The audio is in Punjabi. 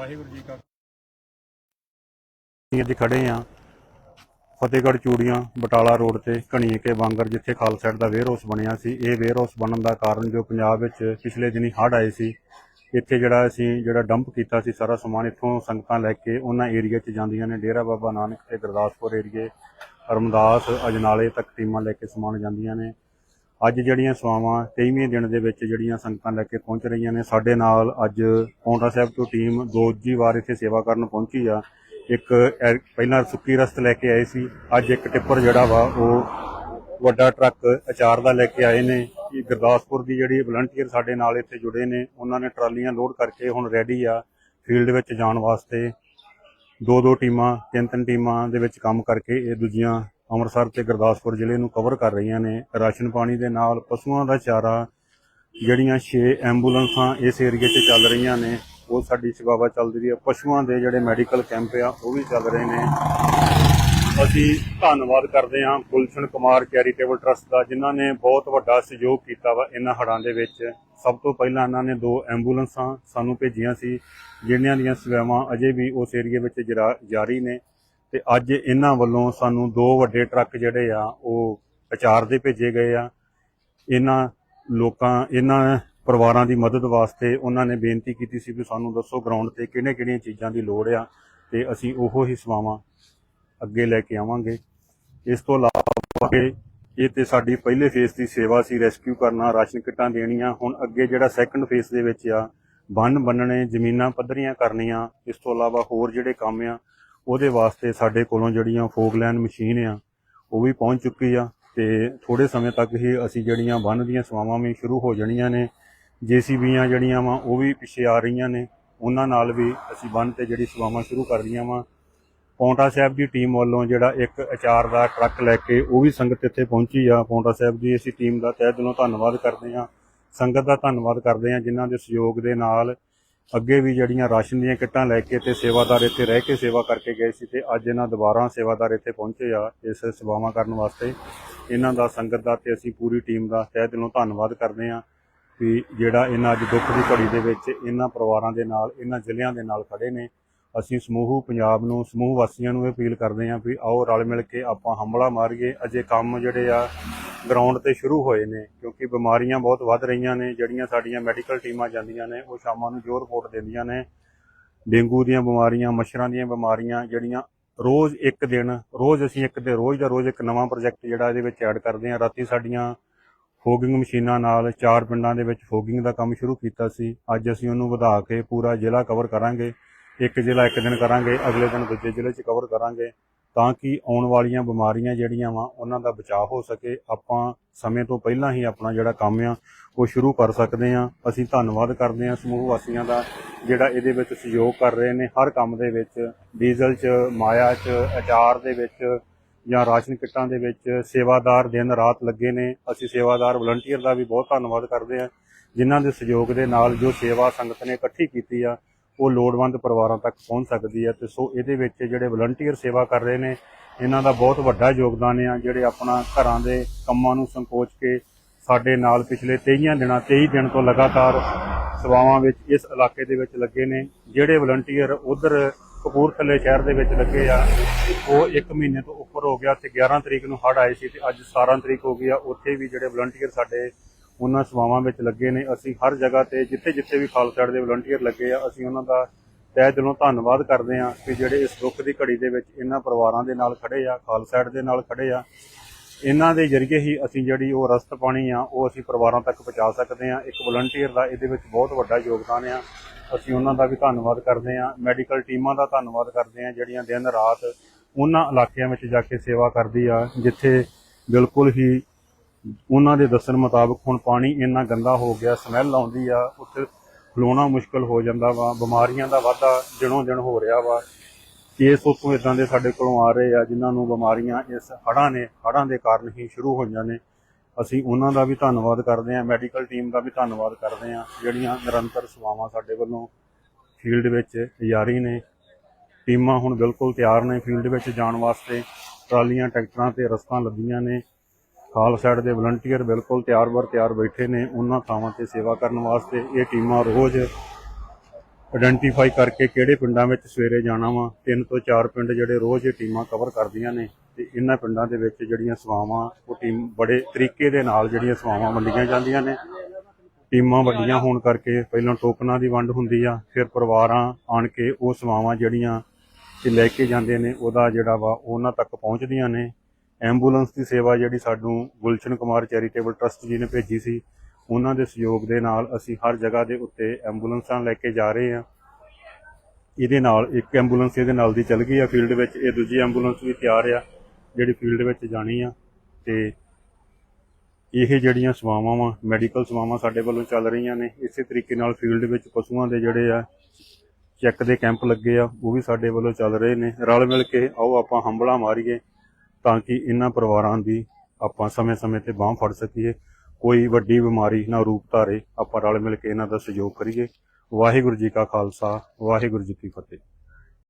ਵਾਹਿਗੁਰੂ ਜੀ ਕਾ ਅਸੀਂ ਅੱਜ ਖੜੇ ਆ ਫਤਿਹਗੜ੍ਹ ਚੂੜੀਆਂ ਬਟਾਲਾ ਰੋਡ ਤੇ ਘਣੀਕੇ ਵਾਂਗਰ ਜਿੱਥੇ ਖਾਲਸਾ ਸਾਈਡ ਦਾ ਵੇਅਰ ਹਾਊਸ ਬਣਿਆ ਸੀ। ਇਹ ਵੇਅਰ ਹਾਊਸ ਬਣਨ ਦਾ ਕਾਰਨ ਜੋ ਪੰਜਾਬ ਵਿੱਚ ਪਿਛਲੇ ਦਿਨੀ ਹੜ੍ਹ ਆਏ ਸੀ, ਇੱਥੇ ਜਿਹੜਾ ਅਸੀਂ ਜਿਹੜਾ ਡੰਪ ਕੀਤਾ ਸੀ ਸਾਰਾ ਸਮਾਨ, ਇੱਥੋਂ ਸੰਗਤਾਂ ਲੈ ਕੇ ਉਹਨਾਂ ਏਰੀਆ 'ਚ ਜਾਂਦੀਆਂ ਨੇ। ਡੇਰਾ ਬਾਬਾ ਨਾਨਕ ਤੇ ਗੁਰਦਾਸਪੁਰ ਏਰੀਏ ਰਮਦਾਸ ਅਜਨਾਲੇ ਤੱਕ ਟੀਮਾਂ ਲੈ ਕੇ ਸਮਾਨ ਜਾਂਦੀਆਂ ਨੇ। ਅੱਜ ਜਿਹੜੀਆਂ ਸਵਾਵਾਂ 23ਵੇਂ ਦਿਨ ਦੇ ਵਿੱਚ ਜਿਹੜੀਆਂ ਸੰਗਤਾਂ ਲੈ ਕੇ ਪਹੁੰਚ ਰਹੀਆਂ ਨੇ, ਸਾਡੇ ਨਾਲ ਅੱਜ ਪੌਂਟਾ ਸਾਹਿਬ ਤੋਂ ਟੀਮ ਦੋਜੀ ਵਾਰ ਇੱਥੇ ਸੇਵਾ ਕਰਨ ਪਹੁੰਚੀ ਆ। ਇੱਕ ਪਹਿਲਾਂ ਸੁੱਕੀ ਰਸਤ ਲੈ ਕੇ ਆਏ ਸੀ, ਅੱਜ ਇੱਕ ਟਿੱਪਰ ਜਿਹੜਾ ਵਾ, ਉਹ ਵੱਡਾ ਟਰੱਕ ਅਚਾਰ ਦਾ ਲੈ ਕੇ ਆਏ ਨੇ। ਕਿ ਗੁਰਦਾਸਪੁਰ ਦੀ ਜਿਹੜੀ ਵਲੰਟੀਅਰ ਸਾਡੇ ਨਾਲ ਇੱਥੇ ਜੁੜੇ ਨੇ, ਉਹਨਾਂ ਨੇ ਟਰਾਲੀਆਂ ਲੋਡ ਕਰਕੇ ਹੁਣ ਰੈਡੀ ਆ ਫੀਲਡ ਵਿੱਚ ਜਾਣ ਵਾਸਤੇ। ਦੋ ਦੋ ਟੀਮਾਂ ਤਿੰਨ ਤਿੰਨ ਟੀਮਾਂ ਦੇ ਵਿੱਚ ਕੰਮ ਕਰਕੇ ਇਹ ਦੂਜੀਆਂ ਅੰਮ੍ਰਿਤਸਰ ਤੇ ਗੁਰਦਾਸਪੁਰ ਜ਼ਿਲ੍ਹੇ ਨੂੰ ਕਵਰ ਕਰ ਰਹੀਆਂ ਨੇ। ਰਾਸ਼ਨ ਪਾਣੀ ਦੇ ਨਾਲ ਪਸ਼ੂਆਂ ਦਾ ਚਾਰਾ, ਜਿਹੜੀਆਂ 6 ਐਂਬੂਲੈਂਸਾਂ ਇਸ ਏਰੀਏ 'ਚ ਚੱਲ ਰਹੀਆਂ ਨੇ। ਉਹ ਸਾਡੀ ਸੇਵਾਵਾ ਚੱਲਦੀ ਰਹੀ ਹੈ ਪਸ਼ੂਆਂ ਦੇ ਜਿਹੜੇ ਮੈਡੀਕਲ ਕੈਂਪ ਆ, ਉਹ ਵੀ ਚੱਲ ਰਹੇ ਨੇ। ਅਸੀਂ ਧੰਨਵਾਦ ਕਰਦੇ ਹਾਂ ਗੁਲਸ਼ਨ ਕੁਮਾਰ ਚੈਰੀਟੇਬਲ ਟਰਸਟ ਦਾ, ਜਿਨ੍ਹਾਂ ਨੇ ਬਹੁਤ ਵੱਡਾ ਸਹਿਯੋਗ ਕੀਤਾ ਵਾ ਇਹਨਾਂ ਹੜ੍ਹਾਂ ਦੇ ਵਿੱਚ। ਸਭ ਤੋਂ ਪਹਿਲਾਂ ਇਹਨਾਂ ਨੇ ਦੋ ਐਂਬੂਲੈਂਸਾਂ ਸਾਨੂੰ ਭੇਜੀਆਂ ਸੀ, ਜਿਨ੍ਹਾਂ ਦੀਆਂ ਸੇਵਾਵਾਂ ਅਜੇ ਵੀ ਉਸ ਏਰੀਏ ਵਿੱਚ ਜਰਾ- ਜਾਰੀ ਨੇ। ਤੇ ਅੱਜ ਇਹਨਾਂ ਵੱਲੋਂ ਸਾਨੂੰ ਦੋ ਵੱਡੇ ਟਰੱਕ ਜਿਹੜੇ ਆ, ਉਹ ਅਚਾਰ ਦੇ ਭੇਜੇ ਗਏ ਆ। ਇਹਨਾਂ ਲੋਕਾਂ, ਇਹਨਾਂ ਪਰਿਵਾਰਾਂ ਦੀ ਮਦਦ ਵਾਸਤੇ ਉਹਨਾਂ ਨੇ ਬੇਨਤੀ ਕੀਤੀ ਸੀ ਵੀ ਸਾਨੂੰ ਦੱਸੋ ਗਰਾਊਂਡ ਤੇ ਕਿਹੜੇ-ਕਿਹੜੀਆਂ ਚੀਜ਼ਾਂ ਦੀ ਲੋੜ ਆ ਤੇ ਅਸੀਂ ਉਹੋ ਹੀ ਸੇਵਾਵਾਂ ਅੱਗੇ ਲੈ ਕੇ ਆਵਾਂਗੇ। ਇਸ ਤੋਂ ਇਲਾਵਾ ਇਹ ਤੇ ਸਾਡੀ ਪਹਿਲੇ ਫੇਸ ਦੀ ਸੇਵਾ ਸੀ ਰੈਸਕਿਊ ਕਰਨਾ, ਰਾਸ਼ਨ ਕਿੱਟਾਂ ਦੇਣੀਆਂ। ਹੁਣ ਅੱਗੇ ਜਿਹੜਾ ਸੈਕੰਡ ਫੇਸ ਦੇ ਵਿੱਚ ਆ, ਬੰਨ ਬੰਨਣੇ, ਜ਼ਮੀਨਾਂ ਪੱਧਰੀਆਂ ਕਰਨੀਆਂ, ਇਸ ਤੋਂ ਇਲਾਵਾ ਹੋਰ ਜਿਹੜੇ ਕੰਮ ਆ ਉਹਦੇ ਵਾਸਤੇ ਸਾਡੇ ਕੋਲੋਂ ਜਿਹੜੀਆਂ ਫੋਗਲੈਂਡ ਮਸ਼ੀਨ ਆ, ਉਹ ਵੀ ਪਹੁੰਚ ਚੁੱਕੀ ਆ ਤੇ ਥੋੜੇ ਸਮੇਂ ਤੱਕ ਹੀ ਅਸੀਂ ਜਿਹੜੀਆਂ ਬੰਨ ਦੀਆਂ ਸੇਵਾਵਾਂ ਵੀ ਸ਼ੁਰੂ ਹੋ ਜਾਣੀਆਂ ਨੇ, ਜੀਸੀਬੀਆਂ ਜਿਹੜੀਆਂ ਵਾ ਉਹ ਵੀ ਪਿੱਛੇ ਆ ਰਹੀਆਂ ਨੇ, ਉਹਨਾਂ ਨਾਲ ਵੀ ਅਸੀਂ ਬੰਨ ਤੇ ਜਿਹੜੀ ਸੇਵਾਵਾਂ ਸ਼ੁਰੂ ਕਰ ਰਹੀਆਂ ਵਾ। ਪੌਂਟਾ ਸਾਹਿਬ ਦੀ ਟੀਮ ਵੱਲੋਂ ਜਿਹੜਾ ਇੱਕ ਅਚਾਰ ਦਾ ਟਰੱਕ ਲੈ ਕੇ ਉਹ ਵੀ ਸੰਗਤ ਇੱਥੇ ਪਹੁੰਚੀ ਆ। ਪੌਂਟਾ ਸਾਹਿਬ ਦੀ ਅਸੀਂ ਟੀਮ ਦਾ ਤਹਿ ਦਿਲੋਂ ਧੰਨਵਾਦ ਕਰਦੇ ਹਾਂ, ਸੰਗਤ ਦਾ ਧੰਨਵਾਦ ਕਰਦੇ ਹਾਂ ਜਿਨ੍ਹਾਂ ਦੇ ਸਹਿਯੋਗ ਦੇ ਨਾਲ ਅੱਗੇ ਵੀ ਜਿਹੜੀਆਂ ਰਾਸ਼ਨ ਦੀਆਂ ਕਿੱਟਾਂ ਲੈ ਕੇ ਤੇ ਸੇਵਾਦਾਰ ਇੱਥੇ ਰਹਿ ਕੇ ਸੇਵਾ ਕਰਕੇ ਗਏ ਸੀ ਤੇ ਅੱਜ ਇਹਨਾਂ ਦੁਬਾਰਾ ਸੇਵਾਦਾਰ ਇੱਥੇ ਪਹੁੰਚੇ ਆ ਇਸ ਸੇਵਾਵਾਂ ਕਰਨ ਵਾਸਤੇ। ਇਹਨਾਂ ਦਾ ਸੰਗਤ ਦਾ ਤੇ ਅਸੀਂ ਪੂਰੀ ਟੀਮ ਦਾ ਤਹਿ ਦਿਲੋਂ ਧੰਨਵਾਦ ਕਰਦੇ ਹਾਂ ਵੀ ਜਿਹੜਾ ਇਹਨਾਂ ਅੱਜ ਦੁੱਖ ਦੀ ਘੜੀ ਦੇ ਵਿੱਚ ਇਹਨਾਂ ਪਰਿਵਾਰਾਂ ਦੇ ਨਾਲ, ਇਹਨਾਂ ਜ਼ਿਲ੍ਹਿਆਂ ਦੇ ਨਾਲ ਖੜੇ ਨੇ। ਅਸੀਂ ਸਮੂਹ ਪੰਜਾਬ ਨੂੰ, ਸਮੂਹ ਵਾਸੀਆਂ ਨੂੰ ਇਹ ਅਪੀਲ ਕਰਦੇ ਹਾਂ ਵੀ ਆਓ ਰਲ ਮਿਲ ਕੇ ਆਪਾਂ ਹਮਲਾ ਮਾਰੀਏ। ਅਜੇ ਕੰਮ ਜਿਹੜੇ ਆ ਗਰਾਊਂਡ ਤੇ ਸ਼ੁਰੂ ਹੋਏ ਨੇ, ਕਿਉਂਕਿ ਬਿਮਾਰੀਆਂ ਬਹੁਤ ਵੱਧ ਰਹੀਆਂ ਨੇ, ਜਿਹੜੀਆਂ ਸਾਡੀਆਂ ਮੈਡੀਕਲ ਟੀਮਾਂ ਜਾਂਦੀਆਂ ਨੇ, ਉਹ ਸ਼ਾਮਾਂ ਨੂੰ ਜੋ ਰਿਪੋਰਟ ਦਿੰਦੀਆਂ ਨੇ। ਡੇਂਗੂ ਦੀਆਂ ਬਿਮਾਰੀਆਂ, ਮੱਛਰਾਂ ਦੀਆਂ ਬਿਮਾਰੀਆਂ, ਜਿਹੜੀਆਂ ਰੋਜ਼ ਇੱਕ ਦਿਨ, ਰੋਜ਼ ਅਸੀਂ ਇੱਕ ਦੇ ਰੋਜ਼ ਦਾ ਰੋਜ਼ ਇੱਕ ਨਵਾਂ ਪ੍ਰੋਜੈਕਟ ਜਿਹੜਾ ਇਹਦੇ ਵਿੱਚ ਐਡ ਕਰਦੇ ਹਾਂ। ਰਾਤੀ ਸਾਡੀਆਂ ਫੋਗਿੰਗ ਮਸ਼ੀਨਾਂ ਨਾਲ ਚਾਰ ਪਿੰਡਾਂ ਦੇ ਵਿੱਚ ਫੋਗਿੰਗ ਦਾ ਕੰਮ ਸ਼ੁਰੂ ਕੀਤਾ ਸੀ। ਅੱਜ ਅਸੀਂ ਉਹਨੂੰ ਵਧਾ ਕੇ ਪੂਰਾ ਜ਼ਿਲ੍ਹਾ ਕਵਰ ਕਰਾਂਗੇ। ਇੱਕ ਜ਼ਿਲ੍ਹਾ ਇੱਕ ਦਿਨ ਕਰਾਂਗੇ, ਅਗਲੇ ਦਿਨ ਦੂਜੇ ਜ਼ਿਲ੍ਹੇ 'ਚ ਕਵਰ ਕਰਾਂਗੇ। ਤਾਂ ਕਿ ਆਉਣ ਵਾਲੀਆਂ ਬਿਮਾਰੀਆਂ ਜਿਹੜੀਆਂ ਵਾ, ਉਹਨਾਂ ਦਾ ਬਚਾਅ ਹੋ ਸਕੇ। ਆਪਾਂ ਸਮੇਂ ਤੋਂ ਪਹਿਲਾਂ ਹੀ ਆਪਣਾ ਜਿਹੜਾ ਕੰਮ ਆ, ਉਹ ਸ਼ੁਰੂ ਕਰ ਸਕਦੇ ਆ ਅਸੀਂ ਧੰਨਵਾਦ ਕਰਦੇ ਆ ਸਮੂਹ ਵਾਸੀਆਂ ਦਾ, ਜਿਹੜਾ ਇਹਦੇ ਵਿੱਚ ਸਹਿਯੋਗ ਕਰ ਰਹੇ ਨੇ। ਹਰ ਕੰਮ ਦੇ ਵਿੱਚ, ਡੀਜ਼ਲ 'ਚ, ਮਾਇਆ 'ਚ, ਅਚਾਰ ਦੇ ਵਿੱਚ ਜਾਂ ਰਾਸ਼ਨ ਕਿੱਟਾਂ ਦੇ ਵਿੱਚ ਸੇਵਾਦਾਰ ਦਿਨ ਰਾਤ ਲੱਗੇ ਨੇ। ਅਸੀਂ ਸੇਵਾਦਾਰ ਵਲੰਟੀਅਰ ਦਾ ਵੀ ਬਹੁਤ ਧੰਨਵਾਦ ਕਰਦੇ ਆ ਜਿਨ੍ਹਾਂ ਦੇ ਸਹਿਯੋਗ ਦੇ ਨਾਲ ਜੋ ਸੇਵਾ ਸੰਗਤ ਨੇ ਇਕੱਠੀ ਕੀਤੀ ਆ ਉਹ ਲੋੜਵੰਦ ਪਰਿਵਾਰਾਂ ਤੱਕ ਪਹੁੰਚ ਸਕਦੀ ਹੈ ਤੇ ਸੋ ਇਹਦੇ ਵਿੱਚ ਜਿਹੜੇ ਵਲੰਟੀਅਰ ਸੇਵਾ ਕਰ ਰਹੇ ਨੇ, ਇਹਨਾਂ ਦਾ ਬਹੁਤ ਵੱਡਾ ਯੋਗਦਾਨ ਆ, ਜਿਹੜੇ ਆਪਣਾ ਘਰਾਂ ਦੇ ਕੰਮਾਂ ਨੂੰ ਸੰਕੋਚ ਕੇ ਸਾਡੇ ਨਾਲ ਪਿਛਲੇ 23 ਦਿਨਾਂ 23 ਦਿਨ ਤੋਂ ਲਗਾਤਾਰ ਸੇਵਾਵਾਂ ਵਿੱਚ ਇਸ ਇਲਾਕੇ ਦੇ ਵਿੱਚ ਲੱਗੇ ਨੇ, ਜਿਹੜੇ ਵਲੰਟੀਅਰ ਉਧਰ ਕਪੂਰਥਲੇ ਸ਼ਹਿਰ ਦੇ ਵਿੱਚ ਲੱਗੇ ਆ, ਉਹ 1 ਮਹੀਨੇ ਤੋਂ ਉੱਪਰ ਹੋ ਗਿਆ ਤੇ 11 ਤਰੀਕ ਨੂੰ ਹੜ੍ਹ ਆਏ ਸੀ ਤੇ ਅੱਜ 17 ਤਰੀਕ ਹੋ ਗਈ ਆ, ਉੱਥੇ ਵੀ ਜਿਹੜੇ ਵਲੰਟੀਅਰ ਸਾਡੇ ਉਹਨਾਂ ਸੇਵਾਵਾਂ ਵਿੱਚ ਲੱਗੇ ਨੇ। ਅਸੀਂ ਹਰ ਜਗ੍ਹਾ ਤੇ ਜਿੱਥੇ ਜਿੱਥੇ ਵੀ ਖਾਲਸਾ ਦੇ ਵਲੰਟੀਅਰ ਲੱਗੇ ਆ, ਅਸੀਂ ਉਹਨਾਂ ਦਾ ਤਹਿ ਦਿਲੋਂ ਧੰਨਵਾਦ ਕਰਦੇ ਆ ਕਿ ਜਿਹੜੇ ਇਸ ਦੁੱਖ ਦੀ ਘੜੀ ਦੇ ਵਿੱਚ ਇਹਨਾਂ ਪਰਿਵਾਰਾਂ ਦੇ ਨਾਲ ਖੜੇ ਆ, ਖਾਲਸਾ ਦੇ ਨਾਲ ਖੜੇ ਆ। ਇਹਨਾਂ ਦੇ ਜ਼ਰੀਏ ਹੀ ਅਸੀਂ ਜਿਹੜੀ ਉਹ ਰਸਤ ਪਾਣੀ ਆ, ਉਹ ਅਸੀਂ ਪਰਿਵਾਰਾਂ ਤੱਕ ਪਹੁੰਚਾ ਸਕਦੇ ਆ ਇੱਕ ਵਲੰਟੀਅਰ ਦਾ ਇਹਦੇ ਵਿੱਚ ਬਹੁਤ ਵੱਡਾ ਯੋਗਦਾਨ ਆ। ਅਸੀਂ ਉਹਨਾਂ ਦਾ ਵੀ ਧੰਨਵਾਦ ਕਰਦੇ ਆ ਮੈਡੀਕਲ ਟੀਮਾਂ ਦਾ ਧੰਨਵਾਦ ਕਰਦੇ ਆ ਜਿਹੜੀਆਂ ਦਿਨ ਰਾਤ ਉਹਨਾਂ ਇਲਾਕਿਆਂ ਵਿੱਚ ਜਾ ਕੇ ਸੇਵਾ ਕਰਦੀ ਆ, ਜਿੱਥੇ ਬਿਲਕੁਲ ਹੀ ਉਹਨਾਂ ਦੇ ਦੱਸਣ ਮੁਤਾਬਕ ਹੁਣ ਪਾਣੀ ਇੰਨਾ ਗੰਦਾ ਹੋ ਗਿਆ ਸਮੈਲ ਆਉਂਦੀ ਆ, ਉੱਥੇ ਖਲੋਣਾ ਮੁਸ਼ਕਲ ਹੋ ਜਾਂਦਾ ਵਾ, ਬਿਮਾਰੀਆਂ ਦਾ ਵਾਧਾ ਦਿਨੋਂ ਦਿਨ ਹੋ ਰਿਹਾ ਵਾ। ਕੇਸ ਉੱਥੋਂ ਇਦਾਂ ਦੇ ਸਾਡੇ ਕੋਲੋਂ ਆ ਰਹੇ ਆ, ਜਿਨ੍ਹਾਂ ਨੂੰ ਬਿਮਾਰੀਆਂ ਇਸ ਹੜ੍ਹਾਂ ਨੇ, ਹੜ੍ਹਾਂ ਦੇ ਕਾਰਨ ਹੀ ਸ਼ੁਰੂ ਹੋਈਆਂ ਨੇ। ਅਸੀਂ ਉਹਨਾਂ ਦਾ ਵੀ ਧੰਨਵਾਦ ਕਰਦੇ ਹਾਂ, ਮੈਡੀਕਲ ਟੀਮ ਦਾ ਵੀ ਧੰਨਵਾਦ ਕਰਦੇ ਹਾਂ, ਜਿਹੜੀਆਂ ਨਿਰੰਤਰ ਸੇਵਾਵਾਂ ਸਾਡੇ ਵੱਲੋਂ ਫੀਲਡ ਵਿੱਚ ਜਾਰੀ ਨੇ। ਟੀਮਾਂ ਹੁਣ ਬਿਲਕੁਲ ਤਿਆਰ ਨੇ ਫੀਲਡ ਵਿੱਚ ਜਾਣ ਵਾਸਤੇ, ਟਰਾਲੀਆਂ, ਟਰੈਕਟਰਾਂ ਤੇ ਰਸਤਾਂ ਲੱਦੀਆਂ ਨੇ। ਖਾਲ ਸਾਈਡ ਦੇ ਵਲੰਟੀਅਰ ਬਿਲਕੁਲ ਤਿਆਰ ਬਰ ਤਿਆਰ ਬੈਠੇ ਨੇ। ਉਹਨਾਂ ਥਾਵਾਂ ਤੇ ਸੇਵਾ ਕਰਨ ਵਾਸਤੇ ਇਹ ਟੀਮਾਂ ਰੋਜ਼ ਆਇਡੈਂਟੀਫਾਈ ਕਰਕੇ ਕਿਹੜੇ ਪਿੰਡਾਂ ਵਿੱਚ ਸਵੇਰੇ ਜਾਣਾ ਵਾ। ਤਿੰਨ ਤੋਂ ਚਾਰ ਪਿੰਡ ਜਿਹੜੇ ਰੋਜ਼ ਇਹ ਟੀਮਾਂ ਕਵਰ ਕਰਦੀਆਂ ਨੇ ਤੇ ਇਹਨਾਂ ਪਿੰਡਾਂ ਦੇ ਵਿੱਚ ਜਿਹੜੀਆਂ ਸੇਵਾਵਾਂ, ਉਹ ਟੀਮ ਬੜੇ ਤਰੀਕੇ ਦੇ ਨਾਲ ਜਿਹੜੀਆਂ ਸੇਵਾਵਾਂ ਵੰਡੀਆਂ ਜਾਂਦੀਆਂ ਨੇ। ਟੀਮਾਂ ਵੱਡੀਆਂ ਹੋਣ ਕਰਕੇ ਪਹਿਲਾਂ ਟੋਕਨਾਂ ਦੀ ਵੰਡ ਹੁੰਦੀ ਆ, ਫਿਰ ਪਰਿਵਾਰਾਂ ਆਣ ਕੇ ਉਹ ਸੇਵਾਵਾਂ ਜਿਹੜੀਆਂ ਕਿ ਲੈ ਕੇ ਜਾਂਦੇ ਨੇ, ਉਹਦਾ ਜਿਹੜਾ ਵਾ ਉਹਨਾਂ ਤੱਕ ਪਹੁੰਚਦੀਆਂ ਨੇ। ਐਂਬੂਲੈਂਸ ਦੀ ਸੇਵਾ ਜਿਹੜੀ ਸਾਨੂੰ ਗੁਲਸ਼ਨ ਕੁਮਾਰ ਚੈਰੀਟੇਬਲ ਟਰਸਟ ਜੀ ਨੇ ਭੇਜੀ ਸੀ, ਉਹਨਾਂ ਦੇ ਸਹਿਯੋਗ ਦੇ ਨਾਲ ਅਸੀਂ ਹਰ ਜਗ੍ਹਾ ਦੇ ਉੱਤੇ ਐਂਬੂਲੈਂਸਾਂ ਲੈ ਕੇ ਜਾ ਰਹੇ ਹਾਂ। ਇਹਦੇ ਨਾਲ ਇੱਕ ਐਂਬੂਲੈਂਸ ਇਹਦੇ ਨਾਲ ਦੀ ਚੱਲ ਗਈ ਆ, ਫੀਲਡ ਵਿੱਚ ਇਹ ਦੂਜੀ ਐਂਬੂਲੈਂਸ ਵੀ ਤਿਆਰ ਆ, ਜਿਹੜੀ ਫੀਲਡ ਵਿੱਚ ਜਾਣੀ ਆ। ਤੇ ਇਹ ਜਿਹੜੀਆਂ ਸੇਵਾਵਾਂ ਵਾ, ਮੈਡੀਕਲ ਸੇਵਾਵਾਂ ਸਾਡੇ ਵੱਲੋਂ ਚੱਲ ਰਹੀਆਂ ਨੇ, ਇਸੇ ਤਰੀਕੇ ਨਾਲ ਫੀਲਡ ਵਿੱਚ ਪਸ਼ੂਆਂ ਦੇ ਜਿਹੜੇ ਆ, ਚੈੱਕ ਦੇ ਕੈਂਪ ਲੱਗੇ ਆ, ਉਹ ਵੀ ਸਾਡੇ ਵੱਲੋਂ ਚੱਲ ਰਹੇ ਨੇ। ਰਲ ਮਿਲ ਕੇ ਆਓ, ਆਪਾਂ ਹੰਬਲਾ ਮਾਰੀਏ। ਤਾਂ ਕਿ ਇਹਨਾਂ ਪਰਿਵਾਰਾਂ ਦੀ ਆਪਾਂ ਸਮੇਂ-ਸਮੇਂ ਤੇ ਬਾਹ ਫੜ ਸਕੀਏ। ਕੋਈ ਵੱਡੀ ਬਿਮਾਰੀ ਨਾ ਰੂਪ ਧਾਰੇ, ਆਪਾਂ ਰਲ ਮਿਲ ਕੇ ਇਹਨਾਂ ਦਾ ਸਹਿਯੋਗ ਕਰੀਏ। ਵਾਹਿਗੁਰੂ ਜੀ ਕਾ ਖਾਲਸਾ, ਵਾਹਿਗੁਰੂ ਜੀ ਕੀ ਫਤਿਹ।